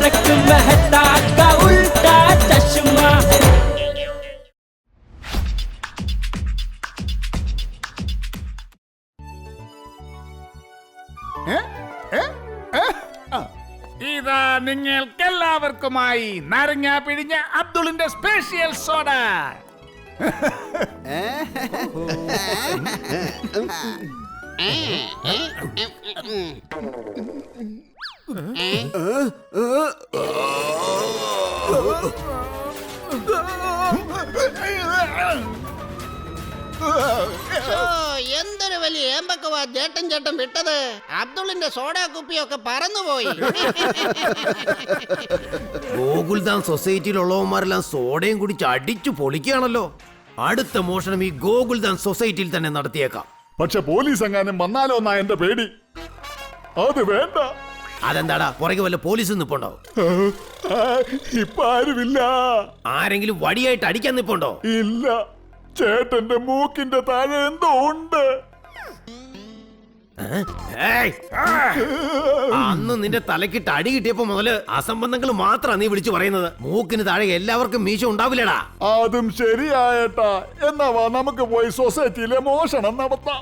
तारक मेहता का उल्टा चश्मा ഇതാ നിങ്ങൾക്കെല്ലാവർക്കുമായി നാരങ്ങ പിഴിഞ്ഞ അബ്ദുളിന്റെ സ്പെഷ്യൽ സോഡ ഓ, എന്തൊരു വലിയ ഏമ്പക്കവാ ചേട്ടൻ ചേട്ടൻ വിട്ടത്. അബ്ദുളിന്റെ സോഡാ കുപ്പിയൊക്കെ പറന്നുപോയി. ഗോകുൽദാൻ സൊസൈറ്റിയിലുള്ളവന്മാരെല്ലാം സോഡയും കുടിച്ച് അടിച്ചു പൊളിക്കുകയാണല്ലോ. അടുത്ത മോഷണം ഈ ഗോകുൽദാൻ സൊസൈറ്റിയിൽ തന്നെ നടത്തിയേക്കാം. പക്ഷെ പോലീസ് എങ്ങാനും വന്നാലോ എന്നാ എന്റെ പേടി? അത് വേണ്ട. അതെന്താടാ? പുറകെ വല്ല പോലീസ് നിപ്പുണ്ടോ? ഇപ്പാരുമില്ല. ഇപ്പൊ ആരുമില്ല ആരെങ്കിലും വടിയായിട്ട് അടിക്കാൻ നിപ്പുണ്ടോ? ഇല്ല. ചേട്ടന്റെ മൂക്കിന്റെ താഴെ എന്തോ ഉണ്ട്! അന്ന് നിന്റെ തലക്കിട്ട് അടി കിട്ടിയപ്പോ മുതൽ അസംബന്ധങ്ങൾ മാത്രാ നീ വിളിച്ചു പറയുന്നത്. മൂക്കിന് താഴെ എല്ലാവർക്കും മീശ ഉണ്ടാവില്ലടാ. അതും ശരിയായേട്ടാ. എന്നാ വാ നമുക്ക് പോയി സൊസൈറ്റിയിലെ മോഷണം നടത്താം.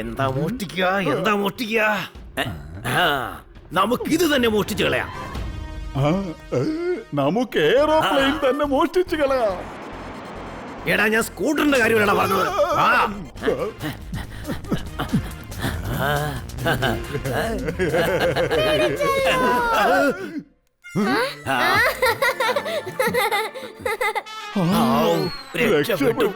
എന്താ മോഷ്ടിക്കുക എന്താ മോഷ്ടിക്കുക നമുക്ക് നമുക്കിത് തന്നെ മോഷ്ടിച്ചു കളയാം നമുക്ക് എയറോപ്ലെയിൻ തന്നെ മോഷ്ടിച്ചു കളയാം എടാ ഞാൻ സ്കൂട്ടറിന്റെ കാര്യമല്ലടാ പറഞ്ഞത് ആ രക്ഷപ്പെട്ടു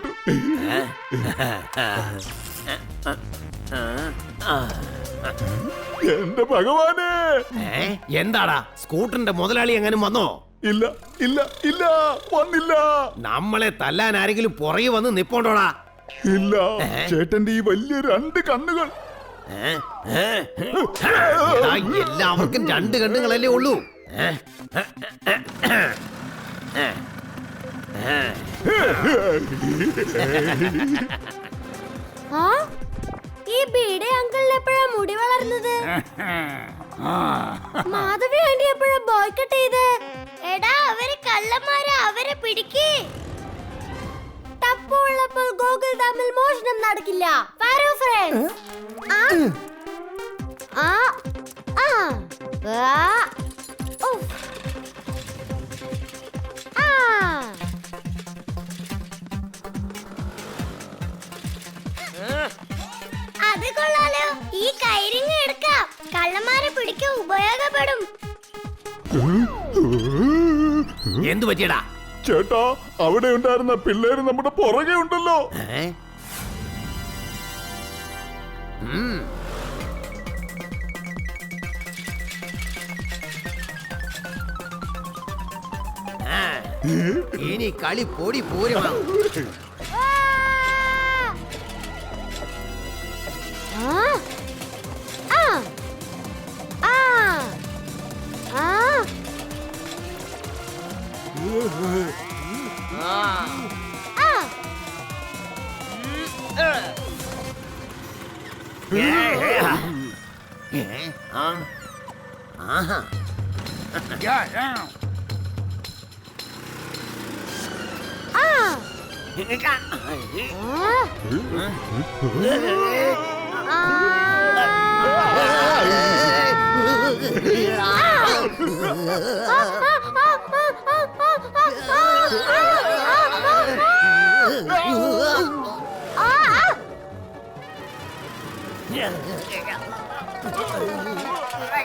എന്റെ ഭഗവാനെ? എന്താടാ? സ്കൂട്ടറിന്റെ മുതലാളി എങ്ങനെ വന്നോ? ഇല്ല ഇല്ല ഇല്ല വന്നില്ല. നമ്മളെ തല്ലാൻ ആരെങ്കിലും പുറകെ വന്ന് നിപ്പോണ്ടോടാ? ഇല്ല ചേട്ടന്റെ ഈ വലിയ രണ്ട് കണ്ണുകൾ. എല്ലാവർക്കും രണ്ട് കണ്ണുകളല്ലേ ഉള്ളൂ? ആ? ഈ ബീഡെ അങ്കിളിന് എപ്പോഴാ മുടി വളർന്നത്? മാധവി ആന്റി എപ്പോഴാ ബോയ്ക്കട്ട് കട്ട് ചെയ്ത്? എടാ അവർ കള്ളന്മാരെ അവരെ പിടിക്കേ. തപ്പുള്ളപ്പോൾ ഗോകുൽ തമ്മിൽ മോഷണം നടക്കില്ല. ഫ്രണ്ട്സ് ഉപയോഗപ്പെടും എന്തു പറ്റിയടാ? ചേട്ടാ അവിടെ ഉണ്ടായിരുന്ന പിള്ളേര് നമ്മുടെ പുറകെ ഉണ്ടല്ലോ. ഇനി കളി പൊടി പോരുമാ Yeah. Yeah. Um. Uh huh. Got down. Ah. Ah. Ah. Ah.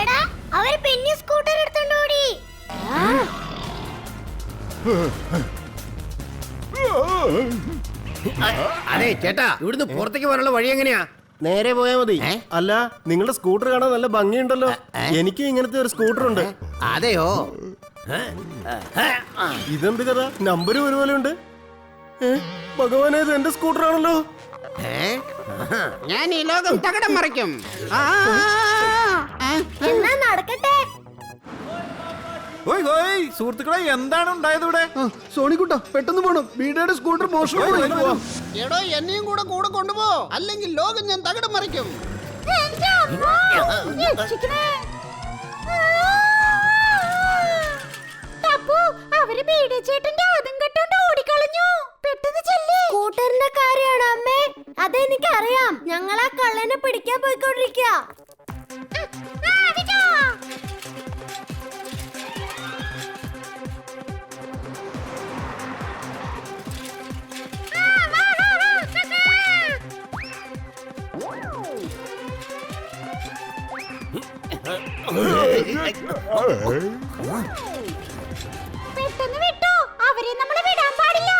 എടാ അവർ പിന്നെ സ്കൂട്ടർ എടുത്തോണ്ട് ഓടി. അതെ ചേട്ടാ ഇവിടുന്ന് പുറത്തേക്ക് പോകാനുള്ള വഴി എങ്ങനെയാ? നേരെ പോയാ മതി? അല്ല നിങ്ങളുടെ സ്കൂട്ടർ കാണാൻ നല്ല ഭംഗിയുണ്ടല്ലോ. എനിക്കും ഇങ്ങനത്തെ ഒരു സ്കൂട്ടർ ഉണ്ട് അതെയോ? ഇതെന്ത് കഥ? നമ്പർ ഒരുപോലെ ഉണ്ട്? ഭഗവാനെ ഇത് എന്റെ സ്കൂട്ടർ ആണല്ലോ ഞാൻ ഈ ലോകം തകടം മറിക്കും. ആ, എന്നാ നടക്കട്ടെ? സുഹൃത്തുക്കളെ എന്താണ് ഉണ്ടായത് ഇവിടെ? സോണിക്കുട്ട പെട്ടെന്ന് പോണം. വീടേടെ സ്കൂട്ടർ മോഷണം. എടോ എന്നെയും കൂടെ കൂടെ കൊണ്ടുപോ. അല്ലെങ്കിൽ ലോകം ഞാൻ തകിടം മറിക്കും. അവർ ബീഡച്ചേട്ടന്റെ അതും കെട്ടോണ്ട് ഓടിക്കളഞ്ഞു. പെട്ടെന്ന് ചെല്ലേ. കൂട്ടറിന്റെ കാര്യമാണ് അമ്മേ? അതെനിക്കറിയാം. ഞങ്ങൾ ആ കള്ളനെ പിടിക്കാൻ പോയിക്കൊണ്ടിരിക്കുക പെട്ടെന്ന് വിട്ടോ. അവരെ നമ്മൾ വിടാൻ പാടില്ല.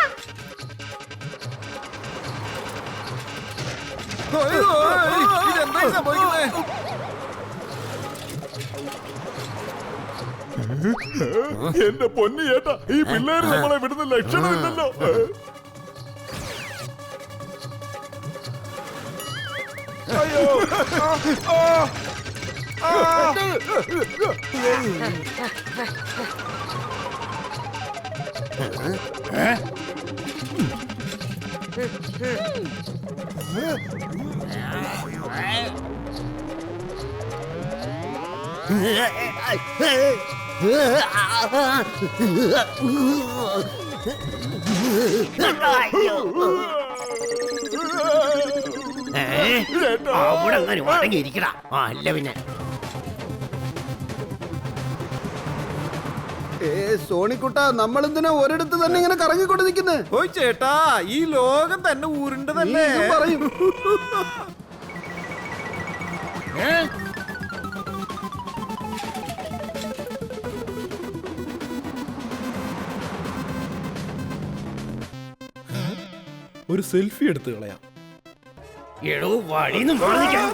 എന്റെ പൊന്നി ചേട്ടാ ഈ പിള്ളേര് നമ്മളെ വിടുന്ന ലക്ഷണമില്ലല്ലോ. അയ്യോ? അവിടെ അങ്ങനെ വടങ്ങിയിരിക്കടാ ആ അല്ല പിന്നെ. ഏ സോണിക്കുട്ട നമ്മൾ എന്തിനാ ഒരിടത്ത് തന്നെ ഇങ്ങനെ കറങ്ങിക്കൊണ്ട് നിൽക്കുന്നത് ഓയ് ചേട്ടാ ഈ ലോകം തന്നെ ഊരിണ്ടതല്ലേ? പറയും? ഒരു സെൽഫി എടുത്ത് കളയാം. എടോ വഴിന്ന് മാറി നിൽക്കാം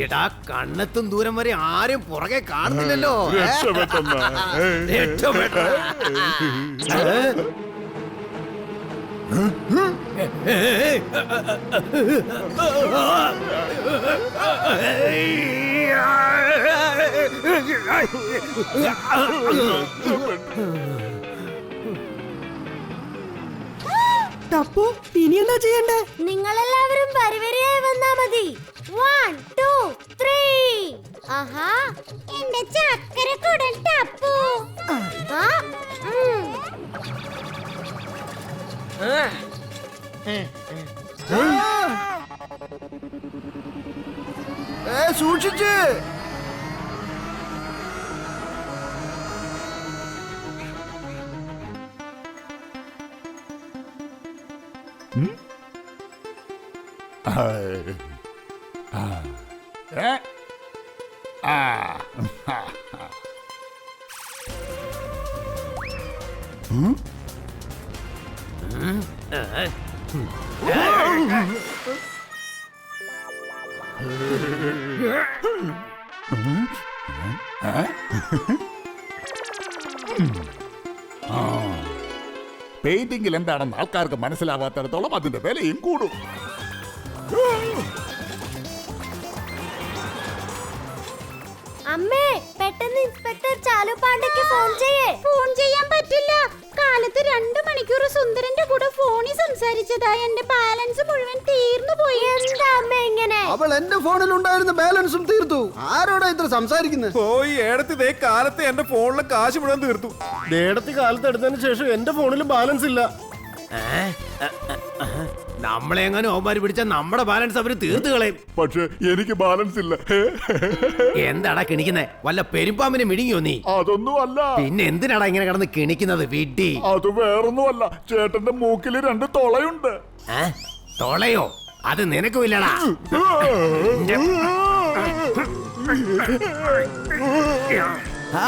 എടാ കണ്ണെത്തും ദൂരം വരെ ആരും പുറകെ കാണുന്നില്ലല്ലോ? ടപ്പു ഇനി എന്താ ചെയ്യണ്ടേ? നിങ്ങളെല്ലാവരും പരിവരെയായി വന്നാ മതി. വൺ ടു ത്രീ ആഹാ. എന്റെ ചക്കര കുടൽ ടപ്പു. ആ, ഉം. ഏ സൂക്ഷിച്ച്. ഏ? പെയിന്റിംഗിൽ എന്താണെന്ന് ആൾക്കാർക്ക് മനസ്സിലാവാത്തിടത്തോളം അതിന്റെ വിലയും കൂടും. പെട്ടെന്ന് ഇൻസ്പെക്ടർ ചാലു പാണ്ഡയ്ക്ക് ഫോൺ ചെയ്യേ. ഫോൺ ചെയ്യാൻ പറ്റില്ല. കാലത്ത് രണ്ട് മണിക്കൂർ സുന്ദരന്റെ കൂടെ ഫോണിൽ സംസാരിച്ചതാ എന്റെ ബാലൻസ് മുഴുവൻ തീർന്നു പോയി. എന്താ അമ്മ ഇങ്ങനെ? അവൾ എന്റെ ഫോണിൽ ഉണ്ടായിരുന്ന ബാലൻസും തീർത്തു. ആരോടാ ഇത്ര സംസാരിക്കുന്നത് പോയി ഏടത്തി ദേ കാലത്ത് എന്റെ ഫോണിലെ കാശ് മുഴുവൻ തീർത്തു. നേടത്തി കാലത്ത് എടുത്തതിന് ശേഷം എന്റെ ഫോണിൽ ബാലൻസ് ഇല്ല. നമ്മളെ എങ്ങനെ ഓമാര് പിടിച്ച നമ്മുടെ ബാലൻസ് അവർ തീർത്തു കളയും. പക്ഷെ എനിക്ക് ബാലൻസ് ഇല്ല. എന്താടാ കിണിക്കുന്നേ? വല്ല പെരുമ്പാമ്പിനെ മിടിങ്ങിയോ നീ? അതൊന്നും അല്ല പിന്നെ എന്തിനാടാ ഇങ്ങനെ കിടന്ന് കിണിക്കുന്നത് വിഡി അത് വേറൊന്നും അല്ല ചേട്ടന്റെ മൂക്കിൽ രണ്ട് തൊളയുണ്ട്. ഏ? തൊളയോ? അത് നിനക്കും ഇല്ലടാ. ആ,